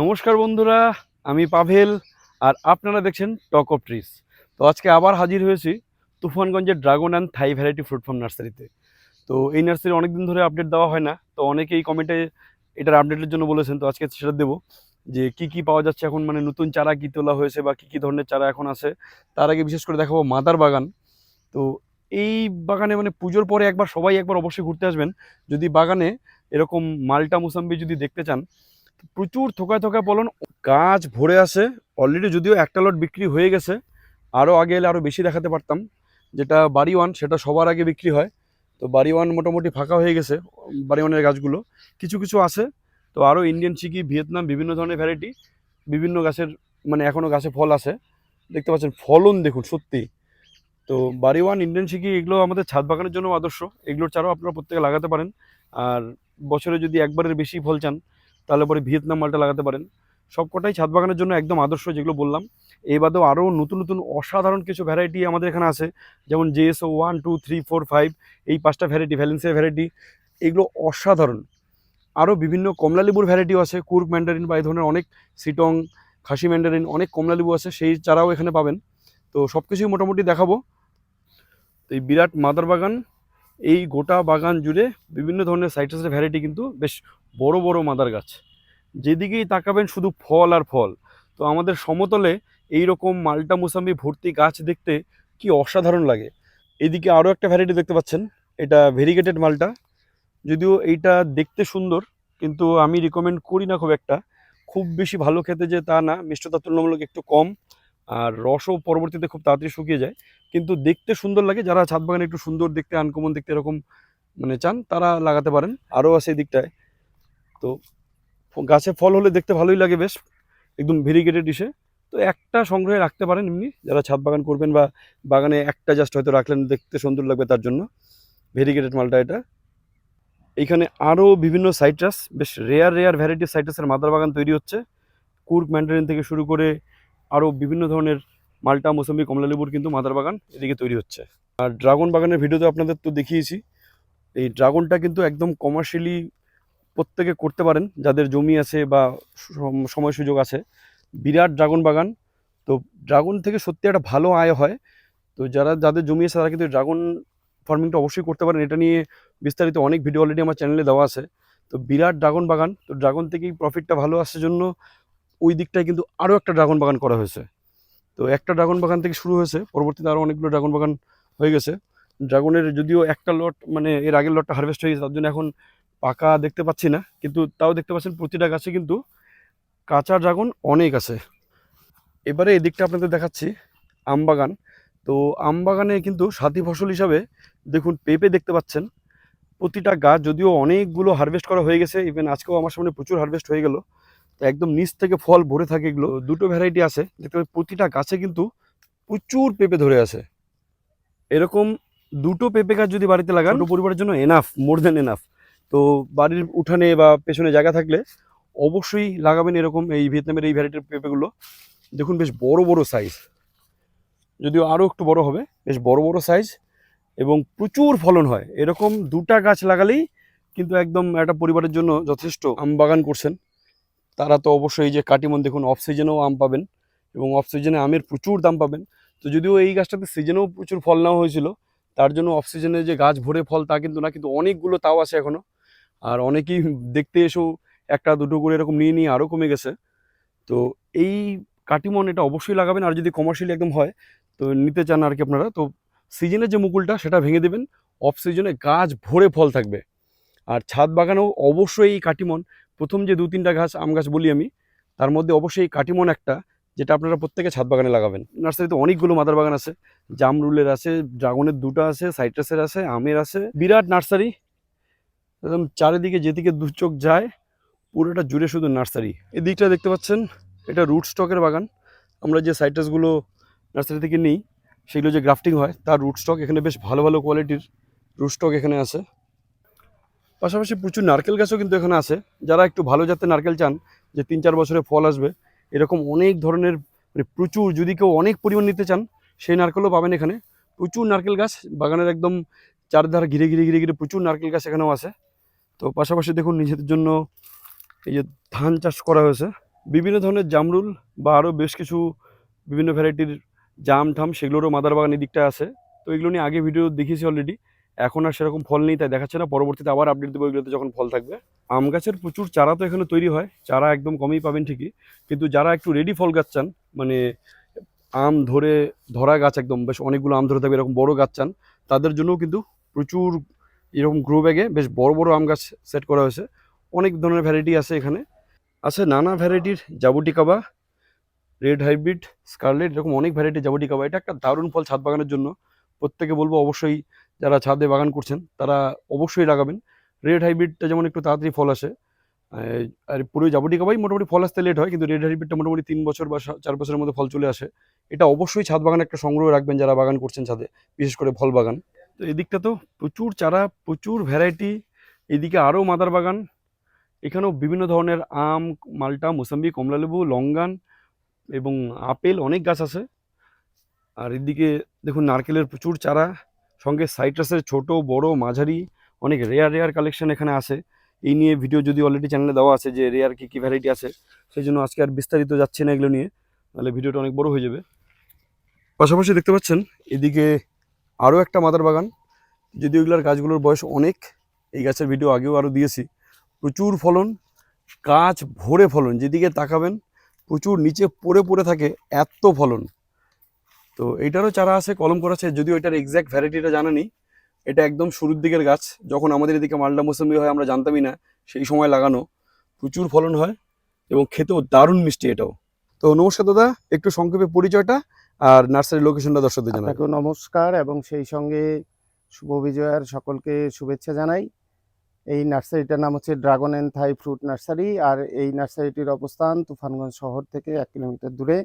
নমস্কার বন্ধুরা, আমি পাভেল আর আপনারা দেখছেন টক অফ ট্রিস তো আজকে আবার হাজির হয়েছি তুফানগঞ্জের dragon and Thai variety fruit farm নার্সারিতে তো এই নার্সারি অনেক দিন ধরে আপডেট দেওয়া হয় না, তো অনেকেই কমেন্টে এটার আপডেটের জন্য বলেছেন, তো আজকে সেটা দেবো, যে কি কি পাওয়া যাচ্ছে এখন মানে নতুন চারা কি তোলা হয়েছে বা কি কি ধরনের চারা এখন আছে, তার আগে বিশেষ করে দেখাবো মাদার বাগান। তো এই বাগানে মানে পুজোর পরে একবার সবাই একবার অবশ্যই ঘুরতে আসবেন। যদি বাগানে এরকম মালটা মুসাম্বি যদি দেখতে চান প্রচুর থোকায় থোকায় বলুন। গাছ ভরে আছে অলরেডি যদিও একটা লট বিক্রি হয়ে গেছে আরও আগে এলে আরও বেশি দেখাতে পারতাম। যেটা বাড়ি ওয়ান, সেটা সবার আগে বিক্রি হয়। তো বাড়ি ওয়ান মোটামুটি ফাঁকা হয়ে গেছে, বাড়ি ওয়ানের গাছগুলো। কিছু কিছু আছে। তো আরও ইন্ডিয়ান চিকি ভিয়েতনাম বিভিন্ন ধরনের ভ্যারাইটি বিভিন্ন গাছের মানে এখনও গাছে ফল আছে। দেখতে পাচ্ছেন, ফলন দেখুন, সত্যি। তো বাড়ি ওয়ান ইন্ডিয়ান চিকি এগুলো আমাদের ছাদ বাগানের জন্য আদর্শ। এগুলোর চারাও আপনারা প্রত্যেকে লাগাতে পারেন। আর বছরে যদি একবারের বেশি ফল চান তাহলে পরে ভিয়েতনাম মালটা লাগাতে পারেন। সবকটাই ছাদ বাগানের জন্য একদম আদর্শ যেগুলো বললাম। এই বাদেও আরও নতুন নতুন অসাধারণ কিছু ভ্যারাইটি আমাদের এখানে আছে। যেমন JSO one two three four five এই পাঁচটা ভ্যারাইটি ভ্যালেন্সিয়া ভ্যারাইটি এগুলো অসাধারণ। আরও বিভিন্ন কমলা লেবুর ভ্যারাইটিও আছে, কুর্ক ম্যান্ডারিন বা এই ধরনের অনেক, সিটং, খাসি ম্যান্ডারিন অনেক কমলা লেবু আছে, সেই চারাও এখানে পাবেন। তো সব কিছুই মোটামুটি দেখাবো। তো এই বিরাট মাদার বাগান, এই গোটা বাগান জুড়ে বিভিন্ন ধরনের সাইট্রাসের ভ্যারাইটি কিন্তু বেশ বড় বড় মাদার গাছ। যেদিকেই তাকাবেন শুধু ফল আর ফল। তো আমাদের সমতলে এই রকম মাল্টা মুসাম্বি ভর্তি গাছ দেখতে কি অসাধারণ লাগে। এদিকে আরও একটা ভ্যারাইটি দেখতে পাচ্ছেন, এটা ভেরিগেটেড মালটা। যদিও এইটা দেখতে সুন্দর, কিন্তু আমি রিকমেন্ড করি না খুব একটা। খুব বেশি ভালো খেতে যে তা না মিষ্টতা তুলনামূলক একটু কম, আর রসও পরবর্তীতে খুব তাড়াতাড়ি শুকিয়ে যায়। কিন্তু দেখতে সুন্দর লাগে, যারা ছাদ বাগানে একটু সুন্দর দেখতে, আনকমন দেখতে এরকম মানে চান, তারা লাগাতে পারেন। আরও আছে এই দিকটায়। তো গাছে ফল হলে দেখতে ভালোই লাগে বেশ, একদম ভেরিগেটেড ডিশে তো একটা সংগ্রহে রাখতে পারেন এমনি, যারা ছাদ বাগান করবেন বা বাগানে একটা জাস্ট হয়তো রাখলেন দেখতে সুন্দর লাগবে তার জন্য। ভেরিগেটেড মালটা এটা। এইখানে আরও বিভিন্ন সাইট্রাস, বেশ রেয়ার রেয়ার ভ্যারাইটি সাইট্রাসের মাদার বাগান তৈরি হচ্ছে। কুর্ক ম্যান্ডারিন থেকে শুরু করে আরও বিভিন্ন ধরনের মালটা মৌসুমি কমলা লেবুর কিন্তু মাদার বাগান এদিকে তৈরি হচ্ছে। আর ড্রাগন বাগানের ভিডিওতে আপনাদের তো দেখিয়েছি, এই ড্রাগনটা কিন্তু একদম কমার্শিয়ালি প্রত্যেকে করতে পারেন, যাদের জমি আছে বা সময় সুযোগ আছে। বিরাট ড্রাগন বাগান। তো ড্রাগন থেকে সত্যি একটা ভালো আয় হয়। তো যারা, যাদের জমি আছে তারা কিন্তু ড্রাগন ফার্মিংটা অবশ্যই করতে পারেন। এটা নিয়ে বিস্তারিত অনেক ভিডিও অলরেডি আমার চ্যানেলে দেওয়া আছে। তো বিরাট ড্রাগন বাগান। তো ড্রাগন থেকেই প্রফিটটা ভালো আসার জন্য ওই দিকটায় কিন্তু আরও একটা ড্রাগন বাগান করা হয়েছে। তো একটা ড্রাগন বাগান থেকে শুরু হয়েছে। পরবর্তীতে আরও অনেকগুলো ড্রাগন বাগান হয়ে গেছে। ড্রাগনের যদিও একটা লট মানে এর আগের লটটা হারভেস্ট হয়ে গেছে, তার জন্য এখন পাকা দেখতে পাচ্ছি না, কিন্তু তাও দেখতে পাচ্ছেন প্রতিটা গাছে কিন্তু কাঁচা ড্রাগন অনেক আছে। এবারে এদিকটা আপনাদের দেখাচ্ছি আম বাগান। তো আম বাগানে কিন্তু সাথী ফসল হিসাবে দেখুন পেঁপে দেখতে পাচ্ছেন। প্রতিটা গাছ যদিও অনেকগুলো হারভেস্ট করা হয়ে গেছে ইভেন আজকেও আমার সামনে প্রচুর হারভেস্ট হয়ে গেল। তো একদম নিচ থেকে ফল ভরে থাকে এগুলো, দুটো ভ্যারাইটি আছে। দেখতে পাচ্ছি প্রতিটা গাছে কিন্তু প্রচুর পেঁপে ধরে আছে। এরকম দুটো পেঁপে গাছ যদি বাড়িতে লাগান পরিবারের জন্য এনাফ মোর দেন এনাফ তো বাড়ির উঠানে বা পেছনে জায়গা থাকলে অবশ্যই লাগাবেন এরকম এই ভিয়েতনামের এই ভ্যারাইটির পেঁপেগুলো দেখুন, বেশ বড় বড় সাইজ যদিও আরও একটু বড় হবে, বেশ বড় বড় সাইজ এবং প্রচুর ফলন হয়। এরকম দুটা গাছ লাগালেই কিন্তু একদম একটা পরিবারের জন্য যথেষ্ট আম বাগান করছেন। তারা তো অবশ্যই যে কাটিমন দেখুন অফ সিজনেও আম পাবেন এবং অফ সিজনে আমের প্রচুর দাম পাবেন। তো যদিও এই গাছটাতে সিজনেও প্রচুর ফল নেওয়া হয়েছিল, তার জন্য অফ সিজনে যে গাছ ভরে ফল তা কিন্তু না, কিন্তু অনেকগুলো তাও আছে এখনও আর অনেকেই দেখতে এসেও একটা, দুটো করে এরকম নিয়ে নিয়ে আরও কমে গেছে। তো এই কাটিমন এটা অবশ্যই লাগাবেন, আর যদি কমার্শিয়ালি একদম হয়, তো নিতে চান আর কি আপনারা, তো সিজনের যে মুকুলটা সেটা ভেঙে দেবেন। অফ সিজনে গাছ ভরে ফল থাকবে। আর ছাদ বাগানেও অবশ্যই এই কাটিমন, প্রথম যে দু, তিনটা গাছ, আম গাছ বলি আমি, তার মধ্যে অবশ্যই কাটিমন একটা, যেটা আপনারা প্রত্যেকে ছাদ বাগানে লাগাবেন। নার্সারিতে অনেকগুলো মাদার বাগান আছে, জামরুলের আছে, ড্রাগনের দুটো আছে, সাইট্রাসের আছে, আমের আছে। বিরাট নার্সারি একদম চারিদিকে যেদিকে দু চোখ যায়, পুরোটা জুড়ে শুধু নার্সারি। এই দিকটা দেখতে পাচ্ছেন, এটা রুট স্টকের বাগান। আমরা যে সাইট্রাসগুলো নার্সারি থেকে নিই, সেগুলো যে গ্রাফটিং হয়, তার রুট স্টক এখানে বেশ ভালো ভালো কোয়ালিটির রুট স্টক এখানে আছে। পাশাপাশি প্রচুর নারকেল গাছও কিন্তু এখানে আছে। যারা একটু ভালো জাতের নারকেল চান, যে তিন চার বছরে ফল আসবে, এরকম অনেক ধরনের মানে প্রচুর, যদি কেউ অনেক পরিমাণ নিতে চান, সেই নারকেলও পাবেন এখানে। প্রচুর নারকেল গাছ, বাগানের একদম চারধার ঘিরে ঘিরে ঘিরে ঘিরে প্রচুর নারকেল গাছ এখানেও আছে। তো পাশাপাশি দেখুন, নিজেদের জন্য এই যে ধান চাষ করা হয়েছে। বিভিন্ন ধরনের জামরুল বা আরও বেশ কিছু বিভিন্ন ভ্যারাইটির জাম ঠাম, সেগুলোরও মাদার বাগান দিকটা আছে। তো এগুলো নিয়ে আগে ভিডিও দেখিয়েছি অলরেডি এখন আর সেরকম ফল নেই, তাই দেখাচ্ছে না। পরবর্তীতে আবার আপডেট দেবো এগুলোতে যখন ফল থাকবে। আম গাছের প্রচুর চারা তো এখানে তৈরি হয়, চারা একদম কমই পাবেন ঠিকই। কিন্তু যারা একটু রেডি ফল গাছ চান মানে আম ধরে ধরা গাছ একদম, বেশ অনেকগুলো আম ধরে থাকবে, এরকম বড় গাছ চান, তাদের জন্যও কিন্তু প্রচুর এরকম গ্রো ব্যাগে বেশ বড় বড় আম গাছ সেট করা হয়েছে। অনেক ধরনের ভ্যারাইটি আছে এখানে। আছে নানা ভ্যারাইটির জাবুটিকাবা রেড হাইব্রিড স্কারলেট এরকম অনেক ভ্যারাইটি জাবুটিকাবা। এটা একটা দারুণ ফল ছাদ বাগানের জন্য। প্রত্যেকে বলব অবশ্যই যারা ছাদে বাগান করছেন, তারা অবশ্যই লাগাবেন। রেড হাইব্রিডটা যেমন একটু তাড়াতাড়ি ফল আসে আর পুরো জাবুটিকাবাই মোটামুটি ফল আসতে লেট হয়, কিন্তু রেড হাইব্রিডটা মোটামুটি তিন বছর বা চার বছরের মধ্যে ফল চলে আসে। এটা অবশ্যই ছাদ বাগানে একটা সংগ্রহ রাখবেন যারা বাগান করছেন ছাদে, বিশেষ করে ফল বাগান। তো এদিকটা তো প্রচুর চারা, প্রচুর ভ্যারাইটি এদিকে আরও মাদার বাগান। এখানেও বিভিন্ন ধরনের আম, মালটা, মোসাম্বি, কমলালেবু লঙ্গান এবং আপেল অনেক গাছ আছে। আর এদিকে দেখুন নারকেলের প্রচুর চারা, সঙ্গে সাইট্রাসের ছোট, বড়, মাঝারি, অনেক রেয়ার রেয়ার কালেকশন এখানে আছে। এই নিয়ে ভিডিও যদি অলরেডি চ্যানেলে দেওয়া আছে যে রেয়ার কী কী ভ্যারাইটি আছে সেই জন্য আজকে আর বিস্তারিত যাচ্ছে না এগুলো নিয়ে, তাহলে ভিডিওটা অনেক বড় হয়ে যাবে। পাশাপাশি দেখতে পাচ্ছেন, এদিকে আরও একটা মাদার বাগান, যদিও এগুলোর গাছগুলোর বয়স অনেক, এই গাছের ভিডিও আগেও আরও দিয়েছি। প্রচুর ফলন, গাছ ভরে ফলন, যেদিকে তাকাবেন, প্রচুর নিচে পড়ে পড়ে থাকে এত ফলন। তো এটারও চারা আছে, কলম করা আছে, যদিও এটার এক্স্যাক্ট ভ্যারাইটিটা জানা নেই। এটা একদম শুরুর দিকের গাছ, যখন আমাদের এদিকে মালদা মৌসুমি হয়, আমরা জানতামই না, সেই সময় লাগানো। প্রচুর ফলন হয় এবং খেতেও দারুণ মিষ্টি এটাও। তো নমস্কার দাদা, একটু সংক্ষেপে পরিচয়টা। আর নার্সারি লোকেশনটা দর্শকদের জানাবেন আপনাকেও নমস্কার এবং সেই সঙ্গে শুভ বিজয়ার সকলকে শুভেচ্ছা জানাই। এই নার্সারিটার নাম হচ্ছে dragon and Thai fruit nursery আর এই নার্সারিটির অবস্থান তুফানগঞ্জ শহর থেকে এক কিলোমিটার দূরে।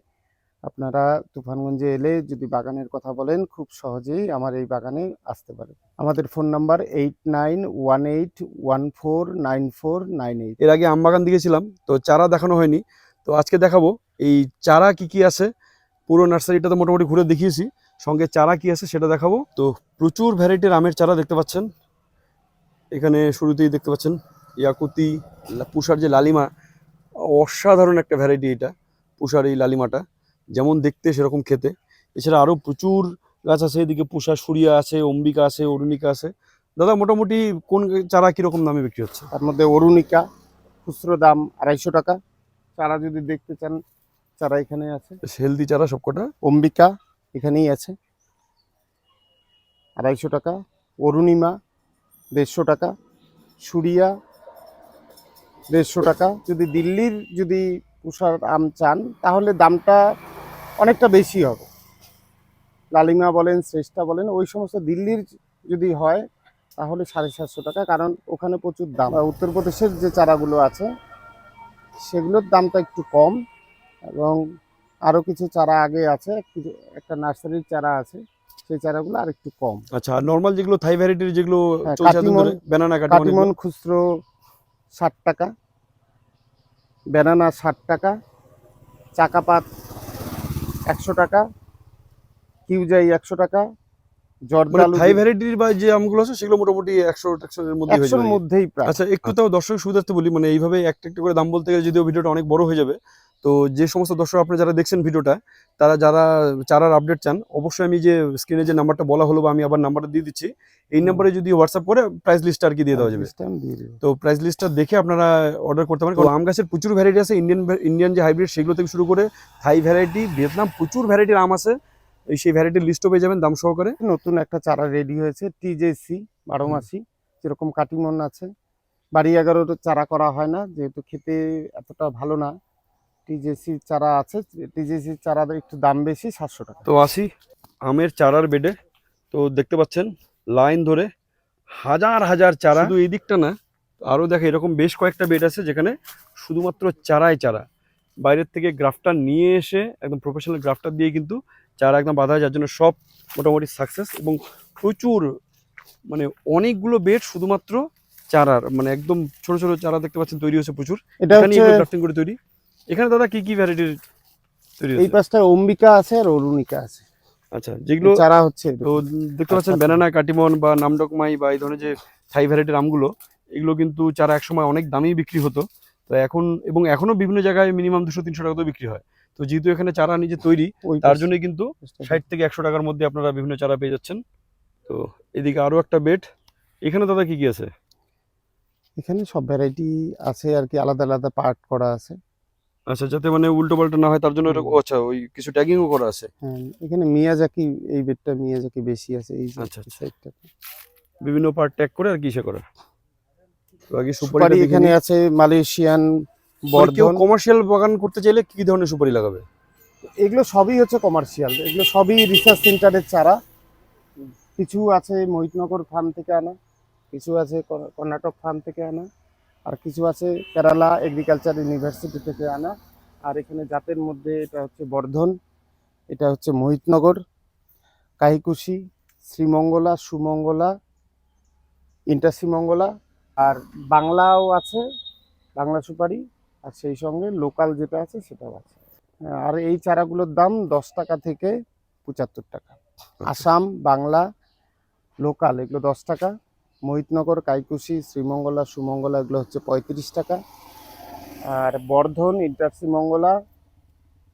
আপনারা তুফানগঞ্জে এলে যদি বাগানের কথা বলেন খুব সহজেই আমার এই বাগানে আসতে পারে আমাদের phone number eight nine one eight one four nine four nine eight. এর আগে আম বাগান দিয়েছিলাম তো চারা দেখানো হয়নি। তো আজকে দেখাবো এই চারা কি কি আছে? পুরো নার্সারিটা তো মোটামুটি ঘুরে দেখিয়েছি। সঙ্গে চারা কি আছে সেটা দেখাবো। তো প্রচুর ভ্যারাইটির আমের চারা দেখতে পাচ্ছেন। এখানে শুরুতেই দেখতে পাচ্ছেন ইয়াকুতি পুষার যে লালিমা, অসাধারণ একটা ভ্যারাইটি এটা, পুষার এই লালিমাটা। যেমন দেখতে সেরকম খেতে। এছাড়া আরও প্রচুর গাছ আছে, এদিকে পুষা সুরিয়া আছে, অম্বিকা আছে, অরুণিকা আছে। দাদা, মোটামুটি কোন চারা কীরকম দামে বিক্রি হচ্ছে? তার মধ্যে অরুণিকা, খুচরো দাম আড়াইশো টাকা। চারা যদি দেখতে চান চারা এখানে আছে। হেলদি চারা সবকটা? অম্বিকা এখানেই আছে। আড়াইশো টাকা। অরুণিমা দেড়শো টাকা। সুরিয়া দেড়শো টাকা। যদি দিল্লির যদি পুষার আম চান তাহলে দামটা অনেকটা বেশি হবে। লালিমা বলেন শ্রেষ্ঠা বলেন ওই সমস্ত দিল্লির যদি হয় তাহলে সাড়ে সাতশো টাকা। কারণ ওখানে প্রচুর দাম। আর উত্তরপ্রদেশের যে চারাগুলো আছে সেগুলোর দামটা একটু কম। এবং আরও কিছু চারা আগে আছে কিছু একটা নার্সারির চারা আছে সেই চারাগুলো আর একটু কম। আচ্ছা নর্মাল যেগুলো থাই ভ্যারাইটির যেগুলো ব্যানানা কাটিমন খুচরো ষাট টাকা। ব্যানানা ষাট টাকা চাকাপাত একশো টাকা কিউজাই একশো টাকা জর্দালু থাই ভ্যারাইটির বা যে আমগুলো আছে সেগুলো মোটামুটি একশো একশো এর মধ্যে হয়ে একশোর মধ্যেই প্রায়। আচ্ছা একটু তাও দর্শক সুবিধার্থে বলি মানে এইভাবে একটা একটা করে দাম বলতে গেলে যদিও ভিডিওটা অনেক বড় হয়ে যাবে তো যে সমস্ত দর্শক আপনারা যারা দেখছেন ভিডিওটা তারা যারা চারার আপডেট চান অবশ্যই আমি যে স্ক্রিনে যে নাম্বারটা বলা হলো বা আমি আবার নাম্বারটা দিয়ে দিচ্ছি এই নাম্বারে যদি হোয়াটসঅ্যাপ করে প্রাইস লিস্ট আর কি দিয়ে দেওয়া যাবে। তো প্রাইস লিস্টটা দেখে আপনারা অর্ডার করতে পারেন কারণ আম গাছের প্রচুর ভ্যারাইটি আছে ইন্ডিয়ান ইন্ডিয়ান যে হাইব্রিড সেগুলো থেকে শুরু করে থাই ভ্যারাইটি ভিয়েতনাম প্রচুর ভ্যারাইটির আম আছে এই সেই ভ্যারাইটির লিস্টও পেয়ে যাবেন দাম সহকারে। নতুন একটা চারা রেডি হয়েছে টিজেসি বারো মাসি যেরকম কাটিমন আছে। বাড়ি এগারোর চারা করা হয় না যেহেতু খেতে এতটা ভালো না টিজেসি চারা আছে টিজেসি চারাদের একটু দাম বেশি সাতশো টাকা। তো আসি আমের চারার বেডে। তো দেখতে পাচ্ছেন লাইন ধরে হাজার হাজার চারা। শুধু এই দিকটা না আরও দেখে এরকম বেশ কয়েকটা বেড আছে যেখানে শুধুমাত্র চারাই চারা। বাইরের থেকে গ্রাফটার নিয়ে এসে একদম প্রফেশনাল গ্রাফটার দিয়ে কিন্তু চারা একদম বাঁধা হয় যার জন্য সব মোটামুটি সাকসেস এবং প্রচুর মানে অনেকগুলো বেড শুধুমাত্র চারার মানে একদম ছোট ছোট চারা দেখতে পাচ্ছেন তৈরি হয়েছে প্রচুর। এটা করে তৈরি। এখানে দাদা কি কি ভ্যারাইটির তৈরি এই পাশটায় অম্বিকা আছে আর অরুণিকা আছে। আচ্ছা যেগুলো চারা হচ্ছে তো দেখতে পাচ্ছেন আচ্ছা। ব্যানানা কাটিমন বা নামডকমাই বা এই ধরনের যে থাই ভ্যারাইটির আমগুলো এগুলো কিন্তু চারা একসময় অনেক দামেই বিক্রি হতো। তো এখন এবং এখনও বিভিন্ন জায়গায় মিনিমাম দুশো তিনশো টাকা তো বিক্রি হয়। তো যেহেতু এখানে চারা নিজে তৈরি তার জন্য কিন্তু ষাট থেকে একশো টাকার মধ্যে আপনারা বিভিন্ন চারা পেয়ে যাচ্ছেন। তো এদিকে আরও একটা বেড এখানে দাদা কি কি আছে? এখানে সব ভ্যারাইটি আছে আর কি আলাদা আলাদা পার্ট করা আছে। আচ্ছা যাতে মানে উল্টো পাল্টা না হয় তার জন্য আচ্ছা ওই কিছু ট্যাগিংও করা আছে। হ্যাঁ এখানে মিয়াজাকি এই বেডটা মিয়াজাকি বেশি আছে এই আচ্ছা, আচ্ছা। সাইডটা বিভিন্ন পার্ট ট্যাগ করে আর কিসে করা? তো আগে সুপারি এখানে আছে মালয়েশিয়ান মানে বর্ধন। কমার্শিয়াল বাগান করতে চাইলে কি ধরনের সুপারি লাগাবে? এগুলো সবই হচ্ছে কমার্শিয়াল এগুলো সবই রিসার্চ সেন্টারের চারা। কিছু আছে মোহিতনগর ফার্ম থেকে আনা কিছু আছে কর্ণাটক ফার্ম থেকে আনা। আর কিছু আছে কেরালা এগ্রিকালচার ইউনিভার্সিটি থেকে আনা। আর এখানে জাতের মধ্যে এটা হচ্ছে বর্ধন এটা হচ্ছে মোহিতনগর কাহিকুশি শ্রীমঙ্গলা সুমঙ্গলা ইন্টাশ্রীমঙ্গলা আর বাংলাও আছে বাংলা সুপারি আর সেই সঙ্গে লোকাল যেটা আছে সেটাও আছে। আর এই চারাগুলোর দাম দশ টাকা থেকে পঁচাত্তর টাকা। আসাম বাংলা লোকাল এগুলো দশ টাকা। মোহিতনগর কাইকুশি শ্রীমঙ্গলা সুমঙ্গলা এগুলো হচ্ছে পঁয়ত্রিশ টাকা। আর বর্ধন ইন্টারশ্রীমঙ্গলা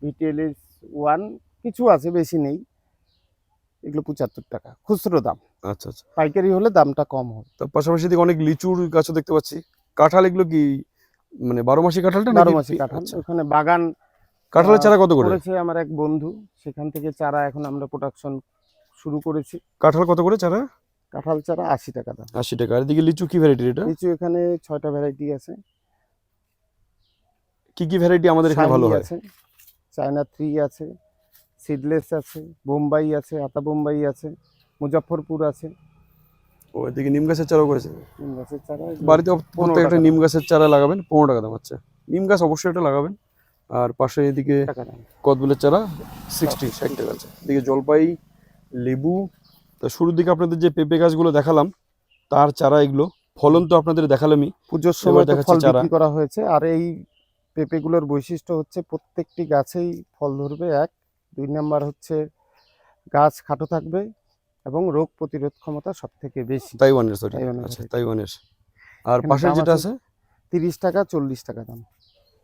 ভিটিএলএস ওয়ান কিছু আছে বেশি নেই। এগুলো পঁচাত্তর টাকা। খুচরো দাম। আচ্ছা আচ্ছা। পাইকারি হলে দামটা কম হয় তার পাশাপাশি দিকে অনেক লিচুর গাছও দেখতে পাচ্ছি। কাঁঠাল এগুলো কি মানে বারো মাসি কাঁঠালটা বারো মাসি কাঁঠাল। আচ্ছা। ওখানে বাগান কাঁঠালের চারা কত করে? করেছে আমার এক বন্ধু। সেখান থেকে চারা এখন আমরা প্রোডাকশন শুরু করেছি। কাঁঠাল কত করে চারা? কাঁঠাল চারা আশি টাকা দাম। আশি টাকা। আর এদিকে লিচু কি ভ্যারাইটি এটা? লিচু এখানে ছয়টা ভ্যারাইটি আছে। কি কি ভ্যারাইটি আমাদের এখানে ভালো হয়? আছে চায়না থ্রি আছে সিডলেস আছে বোম্বাই আছে আতা বোম্বাই আছে মুজফ্ফরপুর আছে। ও এদিকে নিম গাছের চারাও করেছে? নিম গাছের চারা বাড়িতে প্রত্যেক একটা নিম গাছের চারা লাগাবেন পনেরো টাকা দাম আচ্ছা নিম গাছ অবশ্যই এটা লাগাবেন। আর পাশে এদিকে কদবেলের চারা সিক্সটি ষাট টাকা আছে। এদিকে জলপাই লেবু তা শুরুর দিকে আপনাদের যে পেঁপে গাছগুলো দেখালাম তার চারা এগুলো ফলন তো আপনাদের দেখালামই। পুজোর সময় ফল। বিক্রি করা হয়েছে আর এই পেঁপেগুলোর বৈশিষ্ট্য হচ্ছে প্রত্যেকটি গাছেই ফল ধরবে এক। দুই নাম্বার হচ্ছে গাছ খাটো থাকবে এবং রোগ প্রতিরোধ ক্ষমতা সব থেকে বেশি। তাইওয়ানের সরি আচ্ছা তাইওয়ানের। আর পাশে যেটা আছে? তিরিশ টাকা চল্লিশ টাকা দাম।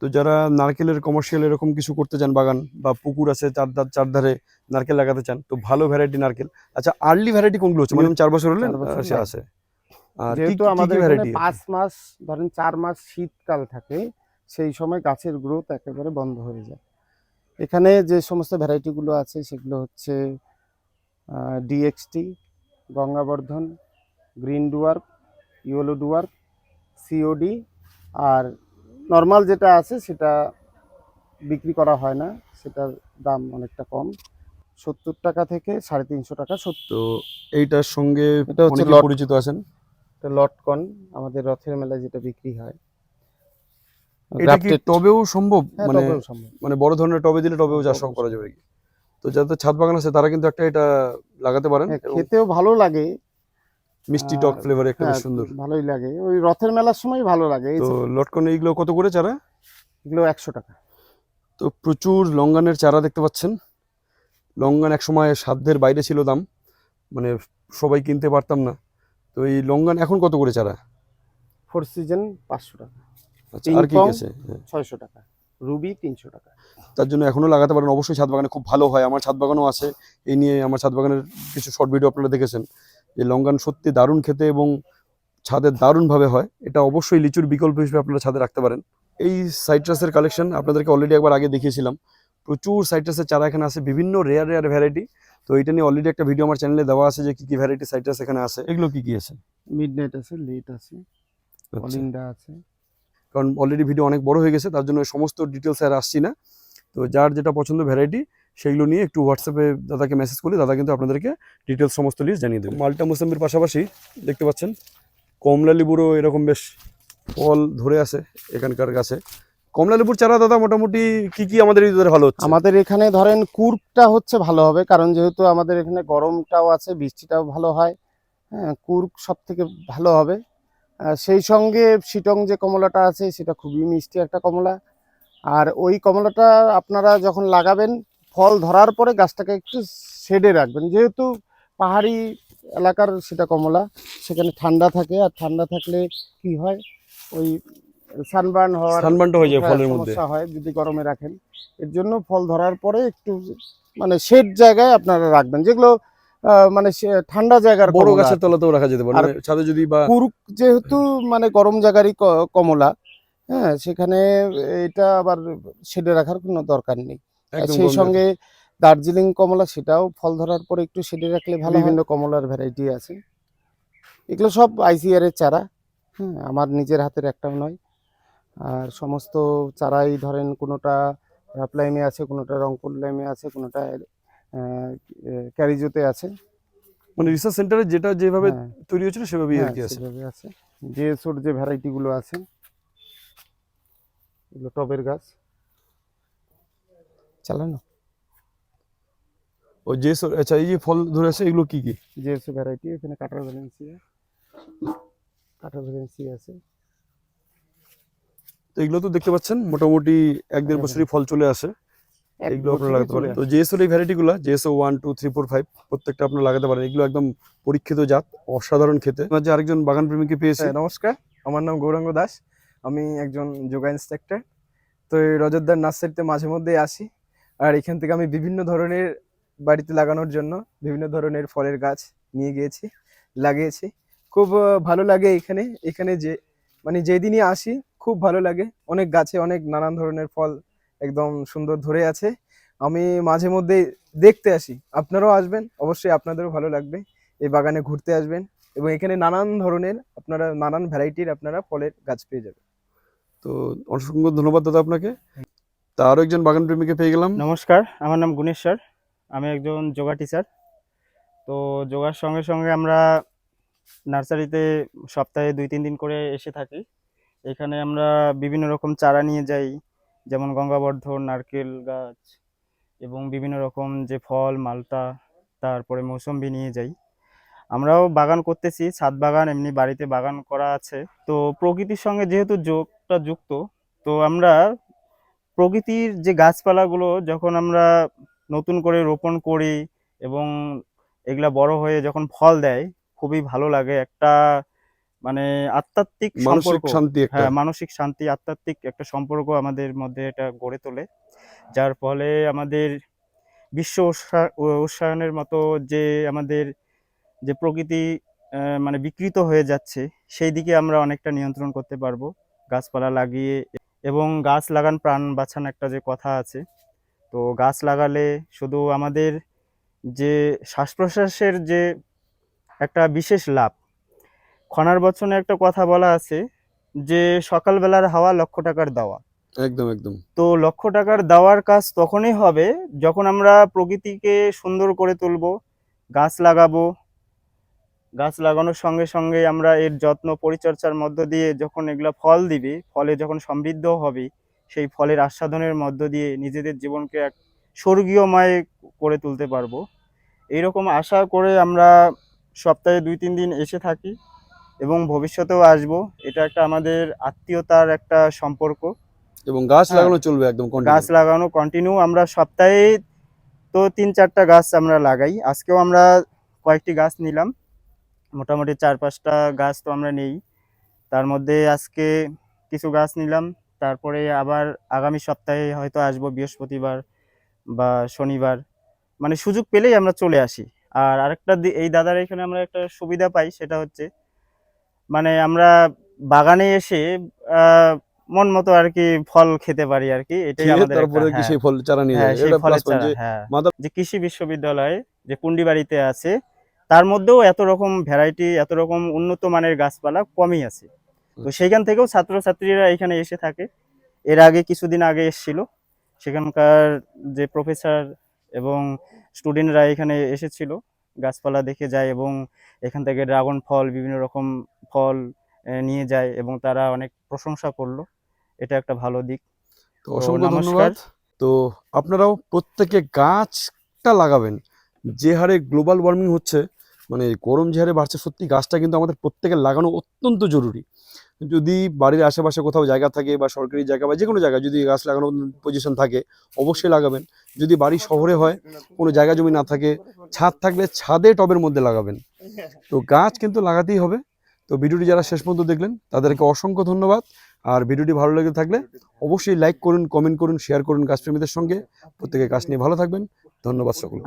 তো যারা নারকেলের কমার্শিয়াল এরকম কিছু করতে চান বাগান বা পুকুর আছে চার ধার- চারধারে নারকেল লাগাতে চান তো ভালো ভ্যারাইটি নারকেল। আচ্ছা আর্লি ভ্যারাইটি কোনগুলো হচ্ছে? মানে চার বছর হলে? সে আছে। আর যেহেতু আমাদের ভ্যারাইটি পাঁচ মাস ধরেন চার মাস শীতকাল থাকে সেই সময় গাছের গ্রোথ একেবারে বন্ধ হয়ে যায়। এখানে যে সমস্ত ভ্যারাইটিগুলো আছে সেগুলো হচ্ছে DXT Gangabardhan green dwarf yellow dwarf COD আর নর্মাল যেটা আছে সেটা বিক্রি করা হয় না সেটার দাম অনেকটা কম। সত্তর টাকা থেকে সাড়ে তিনশো টাকা। সত্তর এইটার সঙ্গে এটা হচ্ছে পরিচিত আছেন? লটকন আমাদের রথের মেলায় যেটা বিক্রি হয়। এটা কি টবেও সম্ভব? হ্যাঁ, মানে সম্ভব। মানে বড় ধরনের টবে দিলে টবেও চাষ করা যাবে আর কি তো যাদের ছাদ বাগান আছে তারা কিন্তু একটা এটা লাগাতে পারেন। হ্যাঁ, খেতেও ভালো লাগে মিষ্টি টক ফ্লেভার একটা বেশ সুন্দর। ভালোই লাগে। ওই রথের মেলার সময় ভালো লাগে তো লটকন এইগুলো কত করে চারা? এগুলো একশো টাকা। তো প্রচুর লঙ্গানের চারা দেখতে পাচ্ছেন। লঙ্গান এক সময় সাধ্যের বাইরে ছিল দাম মানে সবাই কিনতে পারতাম না। তো এই লঙ্গান এখন কত করে চারা? ফোর সিজন পাঁচশো টাকা। আচ্ছা আর কি আছে হ্যাঁ, ছয়শো টাকা রুবি তিনশো টাকা। তার জন্য এখনও লাগাতে পারেন। অবশ্যই ছাদ বাগানে খুব ভালো হয়। আমার ছাদ বাগানও আছে। এই নিয়ে আমার ছাদ বাগানের কিছু শর্ট ভিডিও আপনারা দেখেছেন। যে লঙ্গান সত্যি দারুণ খেতে এবং ছাদে দারুণভাবে হয় এটা অবশ্যই লিচুর বিকল্প হিসেবে আপনারা ছাদে রাখতে পারেন। এই সাইট্রাসের কালেকশন আপনাদেরকে অলরেডি একবার আগে দেখিয়েছিলাম। প্রচুর সাইট্রাসের চারা এখানে আছে বিভিন্ন রেয়ার রেয়ার ভ্যারাইটি তো এটা নিয়ে অলরেডি একটা ভিডিও আমার চ্যানেলে দেওয়া আছে যে কি কি ভ্যারাইটি সাইট্রাস এখানে আছে। এগুলো কি কি আছে? মিড নাইট আছে লেট আছে আচ্ছা। অলিন্ডা আছে। কারণ অলরেডি ভিডিও অনেক বড় হয়ে গেছে তার জন্য সমস্ত ডিটেলস আর আসছি না। তো যার যেটা পছন্দ ভ্যারাইটি সেইগুলো নিয়ে একটু হোয়াটসঅ্যাপে দাদাকে মেসেজ করলে দাদা কিন্তু আপনাদেরকে ডিটেলস সমস্ত লিস্ট জানিয়ে দেবে। মালটা মোসাম্বির পাশাপাশি দেখতে পাচ্ছেন কমলা লেবুরও এরকম বেশ ফল ধরে আছে এখানকার গাছে। কমলা লেবুর চারা দাদা মোটামুটি কি কি আমাদের এই ভালো হচ্ছে? আমাদের এখানে ধরেন কুর্কটা হচ্ছে ভালো হবে, কারণ যেহেতু আমাদের এখানে গরমটাও আছে, বৃষ্টিটাও ভালো হয় হ্যাঁ কুর্ক সব থেকে ভালো হবে। সেই সঙ্গে শিটং যে কমলাটা আছে, সেটা খুবই মিষ্টি একটা কমলা। আর ওই কমলাটা আপনারা যখন লাগাবেন ফল ধরার পরে গাছটাকে একটু শেডে রাখবেন। যেহেতু পাহাড়ি এলাকার সেটা কমলা সেখানে ঠান্ডা থাকে। আর ঠান্ডা থাকলে কি হয়? ওই সানবার্ন হওয়ার সানবানটা হয়ে যায় হ্যাঁ, ফলের মধ্যে। সমস্যা হয় যদি গরমে রাখেন। এর জন্য ফল ধরার পরে একটু মানে শেড জায়গায় আপনারা রাখবেন। যেগুলো আহ, মানে ঠান্ডা জায়গার বড়। গাছের তলাতেও রাখা যেতে পারে। মানে ছাদে যদি বা কুরুক যেহেতু মানে গরম জায়গারই কমলা হ্যাঁ সেখানে এটা আবার শেডে রাখার কোনো দরকার নেই। সেই সঙ্গে দার্জিলিং কমলা সেটাও ফল ধরার পরে একটু শেডে রাখলে ভালো বিভিন্ন কমলার ভ্যারাইটি আছে। এগুলো সব আইসিআর এর চারা। হ্যাঁ আমার নিজের হাতের একটাও নয়। আর সমস্ত চারাই ধরেন কোনোটা রাপলাইমে আছে কোনোটা রংপুর লাইমে আছে কোনোটা ক্যারিজোতে আছে। মানে রিসার্চ সেন্টারে যেটা যেভাবে হ্যাঁ, তৈরি হয়েছিল সেভাবেই আর হ্যাঁ, কি আছে। সেভাবে আছে। জিএসওর যে ভ্যারাইটিগুলো আছে এগুলো টবের গাছ। চালানো? ও যে আচ্ছা এই যে ফল ধরে আছে এগুলো কি কি? জিএসও ভ্যারাইটি এখানে কাটার ভ্যালেন্সি কাটার ভ্যালেন্সি আছে। তো এগুলো তো দেখতে পাচ্ছেন মোটামুটি এক দেড় বছরই ফল চলে আসে। এগুলো আপনারা লাগাতে পারেন। তো জেএসওর এই ভ্যারাইটিগুলো JSO one two three four five প্রত্যেকটা আপনারা লাগাতে পারেন। এগুলো একদম পরীক্ষিত জাত অসাধারণ খেতে। আমার যে আরেকজন বাগান প্রেমীকে পেয়েছি। হ্যাঁ নমস্কার। আমার নাম গৌরাঙ্গ দাস। আমি একজন যোগা ইনস্ট্রাক্টর তো এই রজতদার নার্সারিতে মাঝে মধ্যেই আসি। আর এখান থেকে আমি বিভিন্ন ধরনের বাড়িতে লাগানোর জন্য বিভিন্ন ধরনের ফলের গাছ নিয়ে গিয়েছি, লাগিয়েছি। খুব ভালো লাগে এখানে এখানে যে মানে যেদিনই আসি খুব ভালো লাগে। অনেক গাছে অনেক নানান ধরনের ফল একদম সুন্দর ধরে আছে। আমি মাঝে মধ্যে দেখতে আসি। আপনারাও আসবেন, অবশ্যই আপনাদেরও ভালো লাগবে। এই বাগানে ঘুরতে আসবেন এবং এখানে নানান ধরনের আপনারা, নানান ভ্যারাইটির আপনারা ফলের গাছ পেয়ে যাবেন। তো অসংখ্য ধন্যবাদ দাদা আপনাকে। তা আরও একজন বাগান প্রেমীকে পেয়ে গেলাম। নমস্কার, আমার নাম গুণেশ্বর আমি একজন যোগা টিচার। তো যোগার সঙ্গে সঙ্গে আমরা নার্সারিতে সপ্তাহে দুই তিন দিন করে এসে থাকি। এখানে আমরা বিভিন্ন রকম চারা নিয়ে যাই, যেমন গঙ্গাবর্ধন, নারকেল গাছ এবং বিভিন্ন রকম যে ফল মালটা তারপরে মৌসম্বি নিয়ে যাই। আমরাও বাগান করতেছি, ছাদ বাগান, এমনি বাড়িতে বাগান করা আছে। তো প্রকৃতির সঙ্গে যেহেতু যোগটা যুক্ত, তো আমরা প্রকৃতির যে গাছপালাগুলো যখন আমরা নতুন করে রোপণ করি এবং এগুলা বড় হয়ে যখন ফল দেয় খুবই ভালো লাগে। একটা মানে আধ্যাত্মিক মানসিক সম্পর্ক। শান্তি হ্যাঁ মানসিক শান্তি আধ্যাত্মিক একটা সম্পর্ক আমাদের মধ্যে এটা গড়ে তোলে। যার ফলে আমাদের বিশ্ব উৎসা- উ- উৎসাহনের মতো যে আমাদের যে প্রকৃতি মানে বিকৃত হয়ে যাচ্ছে সেই দিকে আমরা অনেকটা নিয়ন্ত্রণ করতে পারব। গাছপালা লাগিয়ে এবং গাছ লাগান প্রাণ বাঁচান একটা যে কথা আছে। তো গাছ লাগালে শুধু আমাদের যে শ্বাস প্রশ্বাসের যে একটা বিশেষ লাভ খনার বচনে একটা কথা বলা আছে যে সকালবেলার হাওয়া লক্ষ টাকার দাওয়া। একদম একদম। তো লক্ষ টাকার দেওয়ার কাজ তখনই হবে যখন আমরা প্রকৃতিকে সুন্দর করে তুলব গাছ লাগাবো গাছ লাগানোর সঙ্গে সঙ্গে আমরা এর যত্ন পরিচর্যার মধ্য দিয়ে যখন এগুলা ফল দিবে ফলে যখন সমৃদ্ধ হবে সেই ফলের আস্বাদনের মধ্য দিয়ে নিজেদের জীবনকে এক স্বর্গীয়ময় করে তুলতে পারব। এইরকম আশা করে আমরা সপ্তাহে দুই তিন দিন এসে থাকি এবং ভবিষ্যতেও আসব। এটা একটা আমাদের আত্মীয়তার একটা সম্পর্ক। এবং গাছ হ্যাঁ। লাগানো চলবে একদম গাছ লাগানো কন্টিনিউ আমরা সপ্তাহে তো তিন চারটা গাছ আমরা লাগাই। আজকেও আমরা কয়েকটি গাছ নিলাম। মোটামুটি চার পাঁচটা গাছ তো আমরা নেই। তার মধ্যে আজকে কিছু গাছ নিলাম তারপরে আবার আগামী সপ্তাহে হয়তো আসব বৃহস্পতিবার বা শনিবার। মানে সুযোগ পেলেই আমরা চলে আসি। আর আরেকটা এই দাদার এখানে আমরা একটা সুবিধা পাই সেটা হচ্ছে মানে আমরা বাগানে এসে আহ, মন মতো আর কি ফল খেতে পারি আর কি। এটাই আমাদের তারপরে একটা- কি হ্যাঁ, সেই ফল চারা নিয়ে হ্যাঁ। হ্যাঁ যে কৃষি বিশ্ববিদ্যালয়ে যে কুন্ডিবাড়িতে আছে তার মধ্যেও এত রকম ভ্যারাইটি এত রকম উন্নত মানের গাছপালা কমই আছে। তো আচ্ছা। সেইখান থেকেও ছাত্রছাত্রীরা এখানে এসে থাকে। এর আগে কিছুদিন আগে এসেছিল। সেখানকার যে প্রফেসর এবং স্টুডেন্টরা এখানে এসেছিল। গাছপালা দেখে যায় এবং এখান থেকে ড্রাগন ফল বিভিন্ন রকম ফল নিয়ে যায় এবং তারা অনেক প্রশংসা করল। এটা একটা ভালো দিক। তো অসংখ্য নমস্কার। ধন্যবাদ। তো আপনারাও প্রত্যেকে গাছটা লাগাবেন। যে হারে গ্লোবাল ওয়ার্মিং হচ্ছে মানে গরম যে হারে বাড়ছে, সত্যি গাছটা কিন্তু আমাদের প্রত্যেকের লাগানো অত্যন্ত জরুরি। যদি বাড়ির আশেপাশে কোথাও জায়গা থাকে বা সরকারি জায়গা বা যে কোনো জায়গায় যদি গাছ লাগানোর পজিশন থাকে, অবশ্যই লাগাবেন। যদি বাড়ি শহরে হয়, কোনো জায়গা জমি না থাকে, ছাদ থাকলে ছাদে টবের মধ্যে লাগাবেন। তো গাছ কিন্তু লাগাতেই হবে। তো ভিডিওটি যারা শেষ পর্যন্ত দেখলেন, তাদেরকে অসংখ্য ধন্যবাদ। আর ভিডিওটি ভালো লেগে থাকলে অবশ্যই লাইক করুন, কমেন্ট করুন শেয়ার করুন গাছপ্রেমীদের সঙ্গে। প্রত্যেকে গাছ নিয়ে ভালো থাকবেন। ধন্যবাদ আমাদের